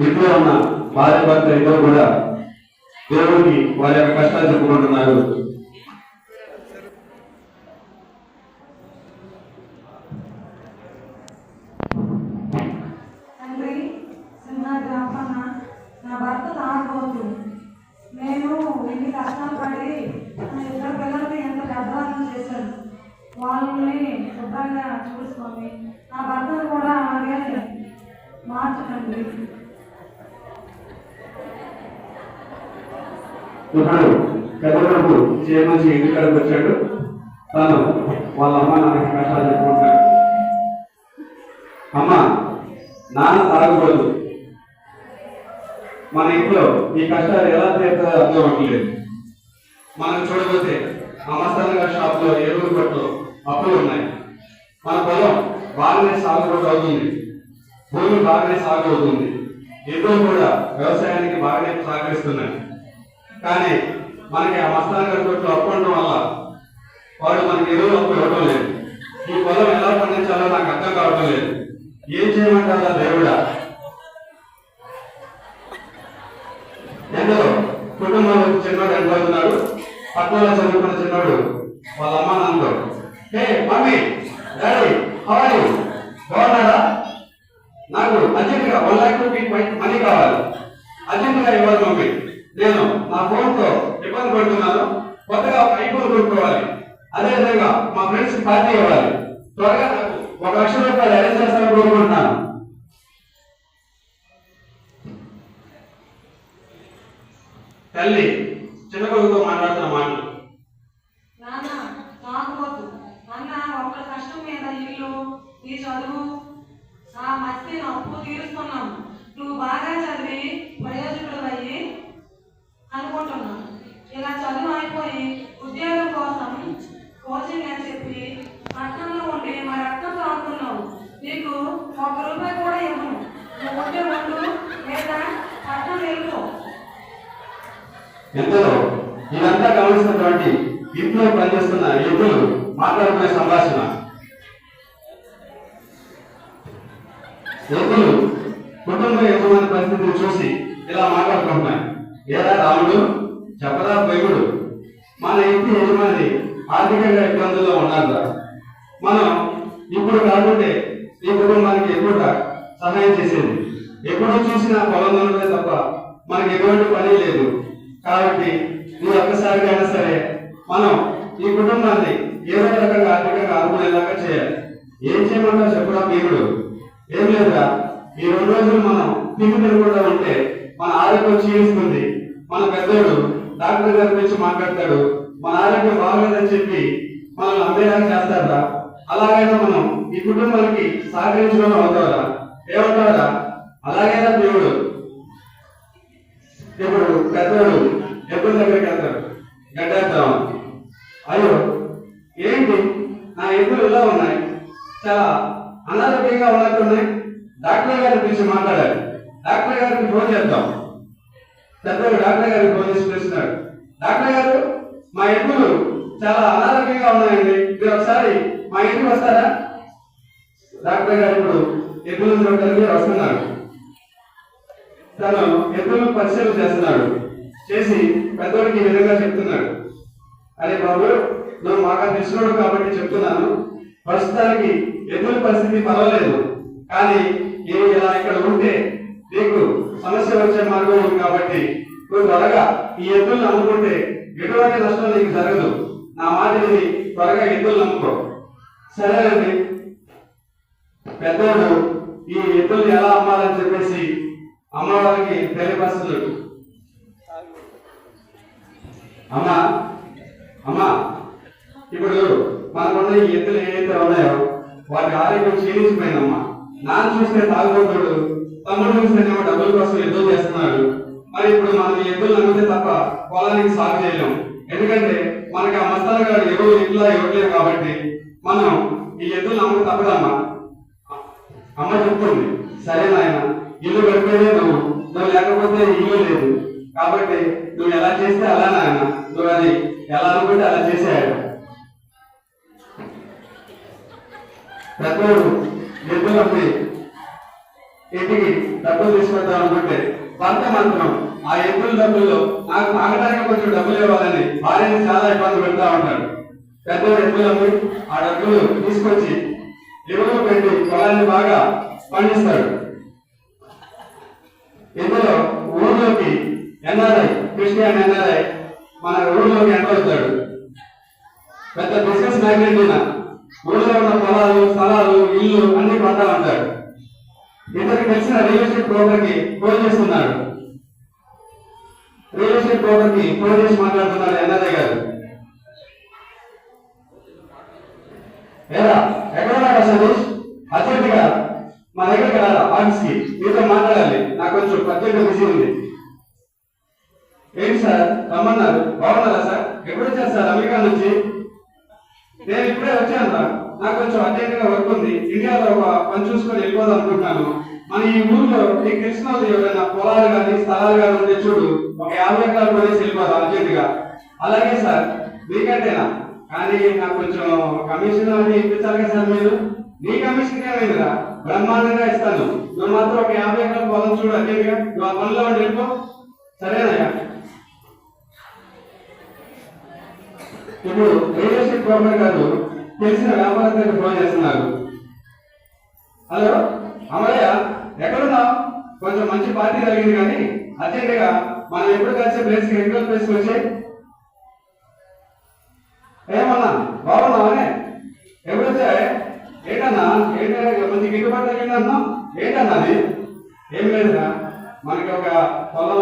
ఇంట్లో ఉన్న భార్య భర్త ఇద్దరు కూడా దేవుడికి వారి యొక్క కష్టాలు చెప్పుకుంటున్నారు. నా భర్త తాగబోతు. నేను ఎన్ని కష్టాలు పడి నా ఇద్దరు పిల్లల్ని ఎంత పెద్దవాళ్ళని చేశాను. వాళ్ళని శుభ్రంగా చూసుకొని నా భర్తను కూడా అలాగే మార్చకండి. ఇప్పుడు పెద్ద కొడుకు చేయమని ఇంటి వచ్చాడు తను వాళ్ళ అమ్మ నాన్నకి కష్టాలు చెప్పుకుంటాడు. అమ్మ నాన్న తాగకూడదు మన ఇంట్లో ఈ కష్టాలు ఎలా తీరుతుందో అర్థం అవ్వట్లేదు. మనం చూడబోతే అమస్తానగర్ షాప్లో ఎరువులు కొట్లు అప్పులు ఉన్నాయి. మన పొలం బాగానే సాగుబడి అవుతుంది. భూమి బాగానే సాగు అవుతుంది. ఎరువులు కూడా వ్యవసాయానికి బాగానే సహకరిస్తున్నాయి. కానీ మనకి ఆ మస్తానగర్ కొట్లు అప్పు ఉండడం వల్ల వాడు మనకి ఎరువులు అప్పు ఇవ్వడం లేదు. ఈ పొలం ఎలా పండించాలో నాకు అర్థం కావడం లేదు. ఏం చేయమంటారా దేవుడా? ఎందరో కుటుంబంలో చిన్నోడు ఎంత అవుతున్నాడు పట్టణంలో చదువుకున్న చిన్నోడు వాళ్ళ అమ్మ నాన్నతో హే మమ్మీ డాడీ హవాయి బాగున్నాడా నాకు అర్జెంట్గా వన్ లాక్ రూపీ మనీ కావాలి. అర్జెంట్గా ఇవ్వాలి మమ్మీ. నేను నా ఫోన్తో ఇబ్బంది పడుతున్నాను. కొత్తగా ఒక ఐఫోన్ కొనుక్కోవాలి. అదేవిధంగా మా ఫ్రెండ్స్ పార్టీ ఇవ్వాలి. త్వరగా నాకు ఒక లక్ష రూపాయలు అరేంజ్ చేస్తాను కోరుకుంటున్నాను. తల్లి చిన్న కొడుకుతో మాట్లాడుతున్న మాటలు. నాన్న ఒక్క కష్టం మీద ఇల్లు నీ చదువు ఆ మస్తి అప్పు తీరుస్తున్నాను. నువ్వు బాగా చదివి ప్రయోజకుడు అయ్యి అనుకుంటున్నాను ఇలా చదువు అయిపోయి ఉద్యోగం కోసం కోచింగ్ అని చెప్పి పట్టణంలో ఉండి మా రక్తం తాగుతున్నావు నీకు ఒక్క రూపాయి కూడా ఇవ్వను నువ్వు ఉంటే ఉండు లేదా పట్టణం వెళ్ళిపో ఎందరో ఇదంతా గమనిస్తున్నటువంటి ఇంట్లో పనిచేస్తున్న యువకులు మాట్లాడుకునే సంభాషణ. యువకులు కుటుంబ యజమాని పరిస్థితిని చూసి ఇలా మాట్లాడుకుంటున్నాయి. ఏరా రాముడు చెప్పరా బైగుడు మన ఇంటి యజమాని ఆర్థికంగా ఇబ్బందుల్లో ఉన్నారా మనం ఇప్పుడు కాకుంటే ఈ కుటుంబానికి ఎప్పుడు సహాయం చేసేది. ఎప్పుడు చూసినా పొలం తప్ప మనకి ఎటువంటి పని లేదు. కాబట్టి ఈ ఒక్కసారిగా సరే మనం ఈ కుటుంబాన్ని ఏదో రకంగా ఆర్థికంగా ఆదుకునేలాగా చేయాలి. ఏం చేయమంటావు చెప్పడా దేవుడు ఏం లేదురా. ఈ రెండు రోజులు మనం తిండి తిరగకుండా ఉంటే మన ఆరోగ్యం క్షీణిస్తుంది. మన పెద్దోడు డాక్టర్ గారి గురించి మాట్లాడతాడు. మన ఆరోగ్యం బాగలేదని చెప్పి మనల్ని అమ్మేలాగా చేస్తారా అలాగైనా మనం ఈ కుటుంబానికి సహకరించడం అవుతారా ఏమంటారా అలాగైనా దేవుడు ఇప్పుడు పెద్దవాడు ఎప్పుడు దగ్గరికి వెళ్తాడు గడ్డేద్దాం అయ్యో ఏంటి? నా ఎద్దులు ఇలా ఉన్నాయి. చాలా అనారోగ్యంగా ఉన్నట్టున్నాయి. డాక్టర్ గారిని పిలిచి మాట్లాడాలి. డాక్టర్ గారికి ఫోన్ చేద్దాం. పెద్దోడు డాక్టర్ గారికి ఫోన్ చేసి పిలుస్తున్నాడు డాక్టర్ గారు మా ఎద్దులు చాలా అనారోగ్యంగా ఉన్నాయండి. మీరు ఒకసారి మా ఇంటికి వస్తారా? డాక్టర్ గారు ఇప్పుడు ఎద్దుల వస్తున్నారు. తను ఎద్దులను పరిశీలన చేస్తున్నాడు. చేసి పెద్దోడికి ఈ విధంగా చెప్తున్నాడు. అరే బాబు నువ్వు మాకు తెలిసినోడు కాబట్టి చెప్తున్నాను. ప్రస్తుతానికి ఎద్దుల పరిస్థితి పర్వాలేదు. కానీ ఏ ఇలా ఇక్కడ ఉంటే నీకు సమస్య వచ్చే మార్గం ఉంది కాబట్టి నువ్వు త్వరగా ఈ ఎద్దులను అమ్ముకుంటే ఎటువంటి నష్టం నీకు జరగదు. నా మాట ఇది త్వరగా ఎద్దులను అమ్ముకో. సరేనండి. పెద్దోడు ఈ ఎద్దుల్ని ఎలా అమ్మాలని అమ్మవారికి పరిస్థితులు. అమ్మా అమ్మా ఇప్పుడు మనకున్న ఈ ఎద్దులు ఏవైతే ఉన్నాయో వాటి ఆరోగ్యం క్షీణించిపోయిందమ్మా. నాన్న చూస్తే తాగుబోతాడు తమ్ముడు చూస్తేనేమో డబ్బుల కోసం ఎద్దులు చేస్తున్నాడు. మరి ఇప్పుడు మనం ఈ ఎద్దులు నమ్మితే తప్ప పొలానికి సాగు చేయలేము. ఎందుకంటే మనకి ఆ మస్తాల గారు ఎవరు ఇంట్లో ఇవ్వట్లేదు కాబట్టి మనం ఈ ఎద్దులు నమ్మక తప్పదమ్మా. అమ్మ చెప్తుంది సరే నాయన ఇల్లు కడితేనే నువ్వు. నువ్వు లేకపోతే ఇల్లు లేదు. కాబట్టి నువ్వు ఎలా చేస్తే అలా నాయన. నువ్వు అది ఎలా అనుకుంటే అలా చేసేయాడు పెద్దోడు ఎద్దులమ్మి ఇంటికి డబ్బులు తీసుకొద్దాం అనుకుంటే భర్త మాత్రం. ఆ ఎద్దుల డబ్బుల్లో నాకు తాగడానికి కొంచెం డబ్బులు ఇవ్వాలని భార్యని చాలా ఇబ్బంది పెడతా ఉంటాడు. పెద్ద ఎద్దులమ్మి ఆ డబ్బులు తీసుకొచ్చి ఎరువులు పెట్టి పొలాన్ని బాగా పండిస్తాడు. ఇందులో ఊర్లోకి ఎన్ఆర్ఐ క్రిస్టియన్ ఎన్ఆర్ఐ మన ఊర్లోకి ఎంటర్ అవుతాడు పెద్ద బిజినెస్ మ్యాగ్నెట్ ఈయన ఊళ్ళో ఉన్న పొలాలు స్థలాలు ఇల్లు అన్ని కొంటా ఇతనికి తెలిసిన రియల్ ఎస్టేట్ బ్రోకర్కి ఫోన్ చేస్తున్నాడు. రియల్ ఎస్టేట్ బ్రోకర్కి ఫోన్ చేసి మాట్లాడుతున్నాడు ఎన్ఆర్ఐ గారు? ఎలా ఎక్కడ ఉన్నాడు సతీష్ అర్జెంటుగా? మా దగ్గరికి రారా ఆఫీస్కి. మీతో మాట్లాడాలి. నాకు కొంచెం పద్దెనిమిది బిజీ ఉంది. ఏంటి సార్? రమ్మన్నారు. బాగున్నారా సార్? ఎప్పుడు వచ్చారు సార్? అమెరికా నుంచి? నేను ఇప్పుడే వచ్చాను రా. నాకు కొంచెం అర్జెంట్గా వర్క్ ఉంది. ఇండియాలో ఒక పని చూసుకొని వెళ్ళిపోదాం అనుకుంటున్నాను. మన ఈ ఊర్లో నీకు తెలిసిన ఎవరైనా పొలాలు కానీ స్థలాలు కానీ ఉంటే చూడు ఒక యాభై ఎకరాలు కొనేసి వెళ్ళిపోదాం అర్జెంట్గా అలాగే సార్ మీకంటేనా? కానీ నాకు కొంచెం కమిషన్ అని ఇప్పించాలి కదా సార్ మీరు. నీ కమిషన్ ఏమైందిరా? బ్రహ్మాండంగా ఇస్తాను. నువ్వు మాత్రం ఒక యాభై ఎకరాలు పొలం చూడు అర్జెంట్ నువ్వు ఆ పనిలో ఉండి వెళ్ళిపో. సరేనయ్యా ఇప్పుడు రియల్ ఎస్టేట్ బ్రోకర్ గారు తెలిసిన వ్యాపారస్తులకు ఫోన్ చేస్తున్నారు. హలో? అమరయ్య ఎక్కడున్నావు? కొంచెం మంచి పార్టీ జరిగింది కానీ అర్జెంటుగా మనం ఎప్పుడు కలిసే ప్లేస్కి రెగ్యులర్ ప్లేస్కి కి ఏమన్నా? బాగున్నావానే ఎప్పుడు వచ్చావే ఏంటన్నా ఏంటన్నా తగ్గిందన్నా ఏంటన్నా అది ఏం లేదురా. మనకి ఒక పొలం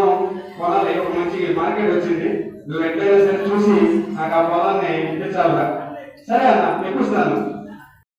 పొలాలు ఒక మంచి మార్కెట్ వచ్చింది. నువ్వు ఎట్లయినా సరే చూసి నాకు ఆ పొలాన్ని ఇప్పించాలిరా. సరే అన్న ఇప్పిస్తాను